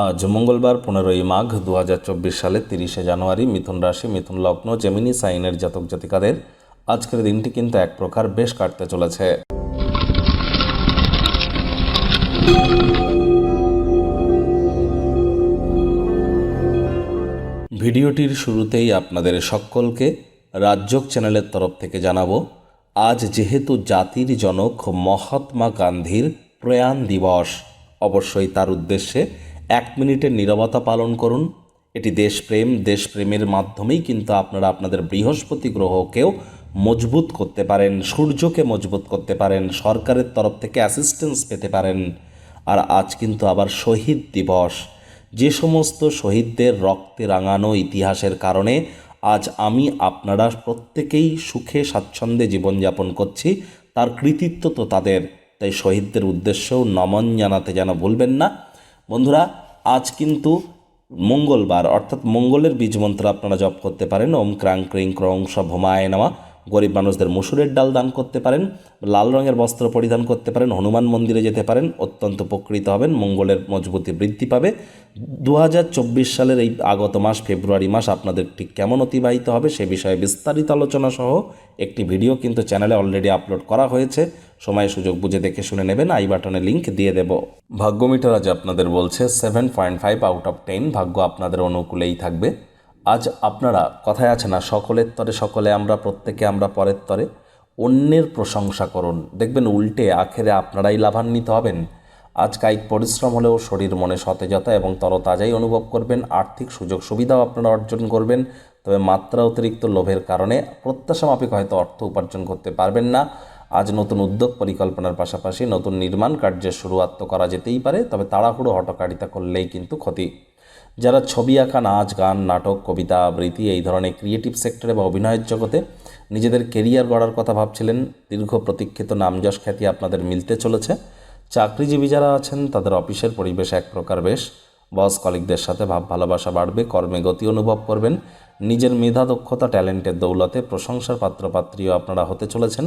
আজ মঙ্গলবার পনেরোই মাঘ দু সালে তিরিশে জানুয়ারি মিথুন রাশি, মিথুন লগ্ন, জেমিনি, সাইনের জাতক জাতিকাদের আজকের দিনটি কিন্তু এক প্রকার বেশ কাটতে চলেছে। ভিডিওটির শুরুতেই আপনাদের সকলকে রাজ্যক চ্যানেলের তরফ থেকে জানাব, আজ যেহেতু জাতির জনক মহাত্মা গান্ধীর প্রয়াণ দিবস, অবশ্যই তার উদ্দেশ্যে এক মিনিটের নীরবতা পালন করুন। এটি দেশপ্রেম, দেশপ্রেমের মাধ্যমেই কিন্তু আপনারা আপনাদের বৃহস্পতি গ্রহকেও মজবুত করতে পারেন, সূর্যকে মজবুত করতে পারেন, সরকারের তরফ থেকে অ্যাসিস্ট্যান্স পেতে পারেন। আর আজ কিন্তু আবার শহীদ দিবস। যে সমস্ত শহীদদের রক্তে রাঙানো ইতিহাসের কারণে আজ আমি আপনারা প্রত্যেকেই সুখে, স্বাচ্ছন্দ্যে জীবনযাপন করছি। তার কৃতিত্ব তো তাদের। তাই শহীদদের উদ্দেশ্যেও নমন জানাতে যেন ভুলবেন না। বন্ধুরা আজ কিন্তু মঙ্গলবার, অর্থাৎ মঙ্গলের বীজ মন্ত্র আপনারা জপ করতে পারেন। ওম ক্রাং ক্রিং ক্রং সব হোমায় নেওয়া গরিব মানুষদের মুসুরের ডাল দান করতে পারেন। লাল রঙের বস্ত্র পরিধান করতে পারেন। হনুমান মন্দিরে যেতে পারেন। অত্যন্ত উপকৃত হবেন। মঙ্গলের মজবুতি বৃদ্ধি পাবে। দু হাজার চব্বিশ সালের এই আগত মাস, ফেব্রুয়ারি মাস আপনাদের ঠিক কেমন অতিবাহিত হবে সে বিষয়ে বিস্তারিত আলোচনা সহ একটি ভিডিও কিন্তু চ্যানেলে অলরেডি আপলোড করা হয়েছে। সময় সুযোগ বুঝে দেখে শুনে নেবেন, আই বাটনে লিংক দিয়ে দেব। ভাগ্য মিটার আজ আপনাদের বলছে seven point five out of ten ভাগ্য আপনাদের অনুকূলেই থাকবে। আজ আপনারা কথায় আছে না, সকলের তরে সকলে, আমরা প্রত্যেকে, আমরা পরের তরে। অন্যের প্রশংসা করুন। দেখবেন উল্টে, আখেরে আপনারাই লাভান্বিত হবেন। আজ কায়িক পরিশ্রম হলেও শরীর মনে সতেজতা এবং তরতাজাই অনুভব করবেন। আর্থিক সুযোগ সুবিধাও আপনারা অর্জন করবেন। তবে মাত্রা অতিরিক্ত লোভের কারণে প্রত্যাশা মাফিক হয়তো অর্থ উপার্জন করতে পারবেন না। আজ নতুন উদ্যোগ পরিকল্পনার পাশাপাশি নতুন নির্মাণ কার্যের শুরুয়াত তো করা যেতেই পারে, তবে তাড়াহুড়ো হটকারিতা করলেই কিন্তু ক্ষতি। যারা ছবি আঁকা, নাচ, গান, নাটক, কবিতা, আবৃত্তি এই ধরনের ক্রিয়েটিভ সেক্টরে বা অভিনয়ের জগতে নিজেদের কেরিয়ার গড়ার কথা ভাবছিলেন, দীর্ঘ প্রতীক্ষিত নামযশ খ্যাতি আপনাদের মিলতে চলেছে। চাকরিজীবী যারা আছেন, তাদের অফিসের পরিবেশ এক প্রকার বেশ। বস কলিকদের সাথে ভাব ভালোবাসা বাড়বে, কর্মে গতি অনুভব করবেন। নিজের মেধা, দক্ষতা, ট্যালেন্টের দৌলতে প্রশংসার পাত্রপাত্রীও আপনারা হতে চলেছেন।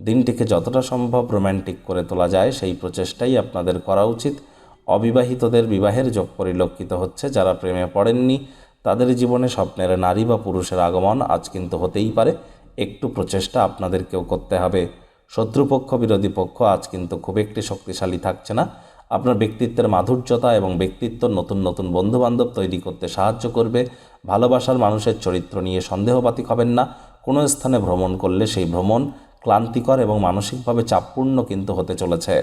দিনটিকে যতটা সম্ভব রোম্যান্টিক করে তোলা যায়, সেই প্রচেষ্টাই আপনাদের করা উচিত। অবিবাহিতদের বিবাহের যোগ পরিলক্ষিত হচ্ছে, যারা প্রেমে পড়েননি, তাদের জীবনে স্বপ্নের নারী বা পুরুষের আগমন আজ কিন্তু হতেই পারে, একটু প্রচেষ্টা আপনাদেরকেও করতে হবে। শত্রুপক্ষ, বিরোধী পক্ষ আজ কিন্তু খুব একটি শক্তিশালী থাকছে না। আপনার ব্যক্তিত্বের মাধুর্যতা এবং ব্যক্তিত্ব নতুন নতুন বন্ধুবান্ধব তৈরি করতে সাহায্য করবে। ভালোবাসার মানুষের চরিত্র নিয়ে সন্দেহবাতিক হবেন না। কোনো স্থানে ভ্রমণ করলে সেই ভ্রমণ ক্লান্তিকর এবং মানসিকভাবে চাপপূর্ণ কিন্তু হতে চলেছে।